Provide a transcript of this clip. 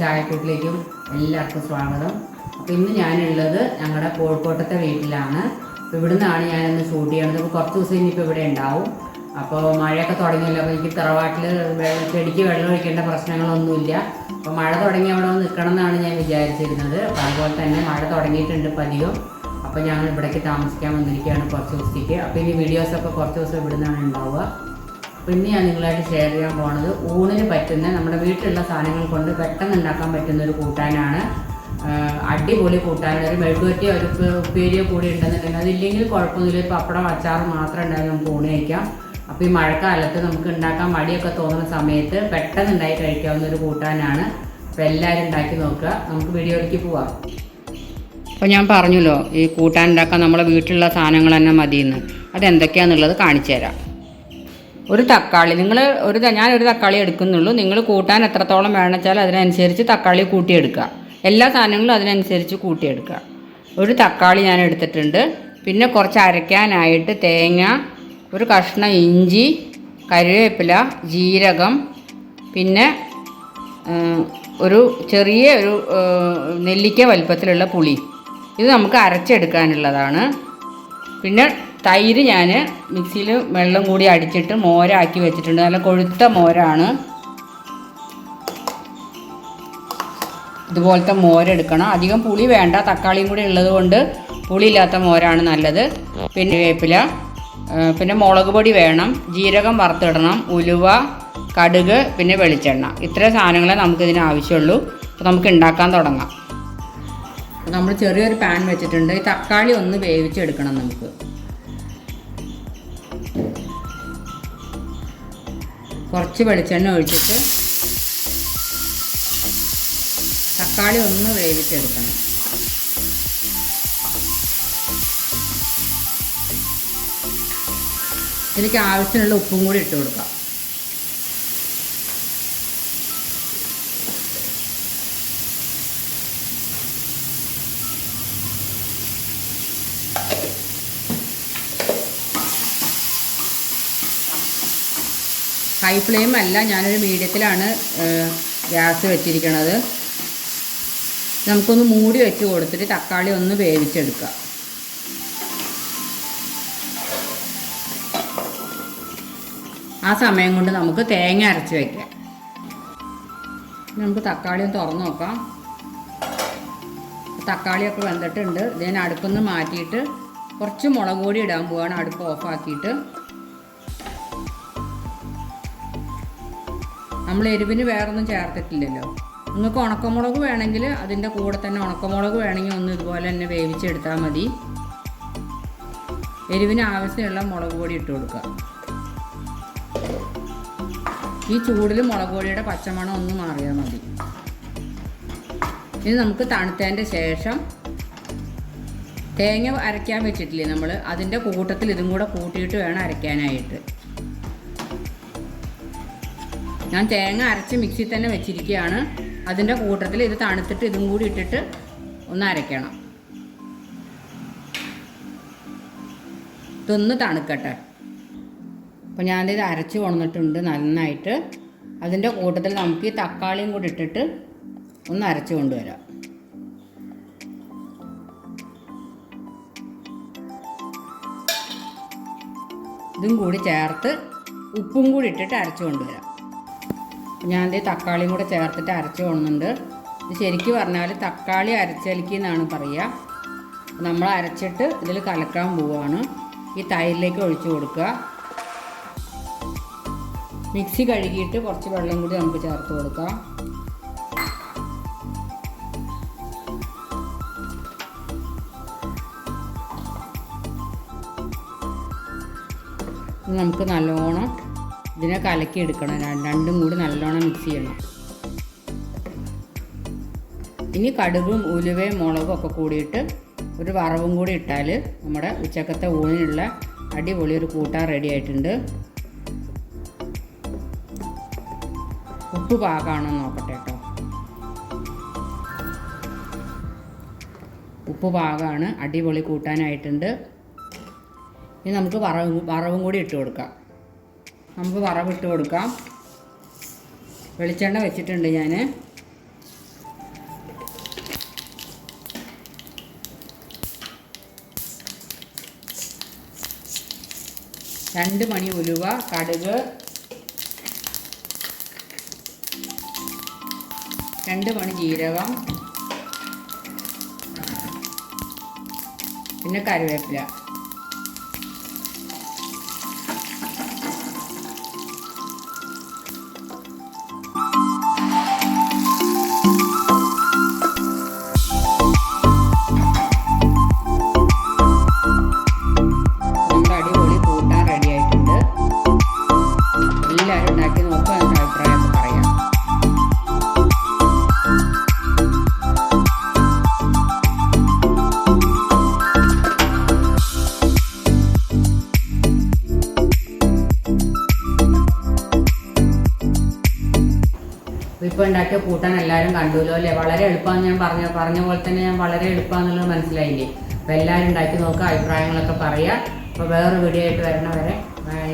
ചായക്കൂട്ടിലേക്കും എല്ലാവർക്കും സ്വാഗതം. അപ്പോൾ ഇന്ന് ഞാനുള്ളത് ഞങ്ങളുടെ കോഴിക്കോട്ടത്തെ വീട്ടിലാണ്. അപ്പോൾ ഇവിടുന്നാണ് ഞാനിന്ന് ഷൂട്ട് ചെയ്യണത്. അപ്പോൾ കുറച്ച് ദിവസം ഇനിയിപ്പോൾ ഇവിടെ ഉണ്ടാവും. അപ്പോൾ മഴയൊക്കെ തുടങ്ങിയല്ലോ. അപ്പോൾ എനിക്ക് തറവാട്ടിൽ ചെടിക്ക് വെള്ളം ഒഴിക്കേണ്ട പ്രശ്നങ്ങളൊന്നുമില്ല. അപ്പോൾ മഴ തുടങ്ങി അവിടെ നിൽക്കണം എന്നാണ് ഞാൻ വിചാരിച്ചിരുന്നത്. അപ്പോൾ അതുപോലെ തന്നെ മഴ തുടങ്ങിയിട്ടുണ്ട് ഇപ്പോൾ അപ്പോൾ ഞങ്ങൾ ഇവിടേക്ക് താമസിക്കാൻ വന്നിരിക്കുകയാണ് കുറച്ച് ദിവസത്തേക്ക്. അപ്പോൾ ഇനി വീഡിയോസൊക്കെ കുറച്ച് ദിവസം ഇവിടുന്നാണ് ഉണ്ടാവുക. ഇന്ന് ഞാൻ നിങ്ങളായിട്ട് ഷെയർ ചെയ്യാൻ പോകുന്നത് ഊണിന് പറ്റുന്ന നമ്മുടെ വീട്ടിലുള്ള സാധനങ്ങൾ കൊണ്ട് പെട്ടെന്ന് ഉണ്ടാക്കാൻ പറ്റുന്ന ഒരു കൂട്ടാനാണ്. അടിപൊളി കൂട്ടാൻ ഒരു മെഴുകുവറ്റി ഒരു ഉപ്പ- ഉപ്പേരിയോ കൂടി ഉണ്ടെന്നുണ്ടെങ്കിൽ അതില്ലെങ്കിൽ കുഴപ്പമൊന്നുമില്ല. ഒരു പപ്പടം അച്ചാറ് മാത്രം ഉണ്ടായാലും നമുക്ക് ഊണ് കഴിക്കാം. അപ്പോൾ ഈ മഴക്കാലത്ത് നമുക്ക് ഉണ്ടാക്കാൻ മടിയൊക്കെ തോന്നുന്ന സമയത്ത് പെട്ടെന്ന് ഉണ്ടായി കഴിക്കാവുന്ന ഒരു കൂട്ടാനാണ്. അപ്പോൾ എല്ലാവരും ഉണ്ടാക്കി നോക്കുക. നമുക്ക് വീഡിയോയിലേക്ക് പോവാം. അപ്പോൾ ഞാൻ പറഞ്ഞല്ലോ ഈ കൂട്ടാൻ ഉണ്ടാക്കാൻ നമ്മളെ വീട്ടിലുള്ള സാധനങ്ങൾ തന്നെ മതിയെന്ന്. അതെന്തൊക്കെയാണെന്നുള്ളത് കാണിച്ചു തരാം. ഒരു തക്കാളി. നിങ്ങൾ ഒരു ഞാൻ ഒരു തക്കാളി എടുക്കുന്നുള്ളൂ. നിങ്ങൾ കൂട്ടാൻ എത്രത്തോളം വേണം വെച്ചാൽ അതിനനുസരിച്ച് തക്കാളി കൂട്ടിയെടുക്കുക. എല്ലാ സാധനങ്ങളും അതിനനുസരിച്ച് കൂട്ടിയെടുക്കുക. ഒരു തക്കാളി ഞാൻ എടുത്തിട്ടുണ്ട്. പിന്നെ കുറച്ച് അരയ്ക്കാനായിട്ട് തേങ്ങ ഒരു കഷ്ണം ഇഞ്ചി കരിവേപ്പില ജീരകം പിന്നെ ഒരു ചെറിയ ഒരു നെല്ലിക്ക വലുപ്പത്തിലുള്ള പുളി. ഇത് നമുക്ക് അരച്ചെടുക്കാനുള്ളതാണ്. പിന്നെ തൈര് ഞാൻ മിക്സിയിൽ വെള്ളം കൂടി അടിച്ചിട്ട് മോരാക്കി വെച്ചിട്ടുണ്ട്. നല്ല കൊഴുത്ത മോരാണ്. ഇതുപോലത്തെ മോരെടുക്കണം അധികം പുളി വേണ്ട. തക്കാളിയും കൂടി ഉള്ളത് കൊണ്ട് പുളിയില്ലാത്ത മോരാണ് നല്ലത്. പിന്നെ വേപ്പില. പിന്നെ മുളക് പൊടി വേണം. ജീരകം വറുത്തിടണം. ഉലുവ കടുക് പിന്നെ വെളിച്ചെണ്ണ. ഇത്രയും സാധനങ്ങളെ നമുക്കിതിന് ആവശ്യമുള്ളൂ. അപ്പോൾ നമുക്ക് ഉണ്ടാക്കാൻ തുടങ്ങാം. നമ്മൾ ചെറിയൊരു പാൻ വെച്ചിട്ടുണ്ട്. ഈ തക്കാളി ഒന്ന് വേവിച്ചെടുക്കണം നമുക്ക്. കുറച്ച് വെളിച്ചെണ്ണ ഒഴിച്ചിട്ട് തക്കാളി ഒന്ന് വേവിച്ചെടുക്കണം. ഇതിലേക്ക് ആവശ്യമുള്ള ഉപ്പും കൂടി ഇട്ട് കൊടുക്കാം. ഹൈ ഫ്ലെയിം അല്ല ഞാനൊരു മീഡിയത്തിലാണ് ഗ്യാസ് വെച്ചിരിക്കുന്നത് നമുക്കൊന്ന് മൂടി വെച്ച് കൊടുത്തിട്ട് തക്കാളി ഒന്ന് വേവിച്ചെടുക്കാം ആ സമയം കൊണ്ട് നമുക്ക് തേങ്ങ അരച്ച് വയ്ക്കാം നമുക്ക് തക്കാളി ഒന്ന് തുറന്ന് നോക്കാം. തക്കാളിയൊക്കെ വെന്തിട്ടുണ്ട്. ഇതിന് അടുപ്പൊന്ന് മാറ്റിയിട്ട് കുറച്ച് മുളക് പൊടി ഇടാൻ പോവാണ്. അടുപ്പ് ഓഫാക്കിയിട്ട് നമ്മൾ എരിവിന് വേറൊന്നും ചേർത്തിട്ടില്ലല്ലോ. നിങ്ങൾക്ക് ഉണക്കമുളക് വേണമെങ്കിൽ അതിന്റെ കൂടെ തന്നെ ഉണക്കമുളക് വേണമെങ്കിൽ ഒന്ന് ഇതുപോലെ തന്നെ വേവിച്ചെടുത്താൽ മതി. എരിവിന് ആവശ്യമുള്ള മുളക് പൊടി ഇട്ട് കൊടുക്കുക. ഈ ചൂടിൽ മുളക് പൊടിയുടെ പച്ചമണം ഒന്ന് മാറിയാൽ മതി. ഇനി നമുക്ക് തണുത്തതിന്റെ ശേഷം തേങ്ങ അരയ്ക്കാൻ വെച്ചിട്ടില്ലേ നമ്മൾ? അതിന്റെ കൂട്ടത്തിൽ ഇതും കൂടെ കൂട്ടിയിട്ട് വേണം അരയ്ക്കാനായിട്ട്. ഞാൻ തേങ്ങ അരച്ച് മിക്സിയിൽ തന്നെ വെച്ചിരിക്കുകയാണ്. അതിന്റെ കൂട്ടത്തിൽ ഇത് തണുത്തിട്ട് ഇതും കൂടി ഇട്ടിട്ട് ഒന്ന് അരയ്ക്കണം. ഇതൊന്ന് തണുക്കട്ടെ. അപ്പോൾ ഞാനിത് അരച്ച് കൊണ്ടിട്ടുണ്ട് നന്നായിട്ട്. അതിന്റെ കൂട്ടത്തിൽ നമുക്ക് ഈ തക്കാളിയും കൂടി ഇട്ടിട്ട് ഒന്ന് അരച്ച് കൊണ്ടുവരാം. ഇതും കൂടി ചേർത്ത് ഉപ്പും കൂടി ഇട്ടിട്ട് അരച്ച് കൊണ്ടുവരാം. ഞാൻ ദേ തക്കാളിയും കൂടെ ചേർത്തിട്ട് അരച്ച് കൊള്ളുന്നുണ്ട് ഇത് ശരിക്കും പറഞ്ഞാൽ തക്കാളി അരച്ചലിക്ക് എന്നാണ് പറയുക നമ്മൾ അരച്ചിട്ട് ഇതിൽ കലക്കാൻ പോവുകയാണ് ഈ തൈരിലേക്ക് ഒഴിച്ചു കൊടുക്കുക. മിക്സി കഴുകിയിട്ട് കുറച്ച് വെള്ളം കൂടി നമുക്ക് ചേർത്ത് കൊടുക്കാം. നമുക്ക് നല്ലോണം ഇതിനെ കലക്കി എടുക്കണം. രണ്ടും കൂടി നല്ലോണം മിക്സ് ചെയ്യണം. ഇനി കടുകും ഉലുവയും മുളകും ഒക്കെ കൂടിയിട്ട് ഒരു വറവും കൂടി ഇട്ടാൽ നമ്മുടെ ഉച്ചക്കത്തെ ഊണിനുള്ള അടിപൊളി ഒരു കൂട്ടാൻ റെഡി ആയിട്ടുണ്ട്. ഉപ്പ് പാകമാണോ നോക്കട്ടെ കേട്ടോ. ഉപ്പ് പാകമാണ് അടിപൊളി കൂട്ടാനായിട്ടുണ്ട്. ഇനി നമുക്ക് വറവ് വറവും കൂടി ഇട്ട് കൊടുക്കാം. നമുക്ക് വറവിട്ട് കൊടുക്കാം. വെളിച്ചെണ്ണ വെച്ചിട്ടുണ്ട് ഞാൻ രണ്ട് മണി ഉലുവ കടുക്. രണ്ട് മണി ജീരകം. പിന്നെ കറിവേപ്പില. ഇപ്പോൾ ഉണ്ടാക്കിയ കൂട്ടാൻ എല്ലാവരും കണ്ടുല്ലോ അല്ലേ? വളരെ എളുപ്പമാണ് ഞാൻ പറഞ്ഞ പറഞ്ഞ പോലെ തന്നെ ഞാൻ വളരെ എളുപ്പമാണെന്നുള്ളത് മനസ്സിലായില്ലേ? അപ്പോൾ എല്ലാവരും ഉണ്ടാക്കി നോക്കുക അഭിപ്രായങ്ങളൊക്കെ പറയുക അപ്പോൾ വേറൊരു വീഡിയോ ആയിട്ട് വരണവരെ ബൈ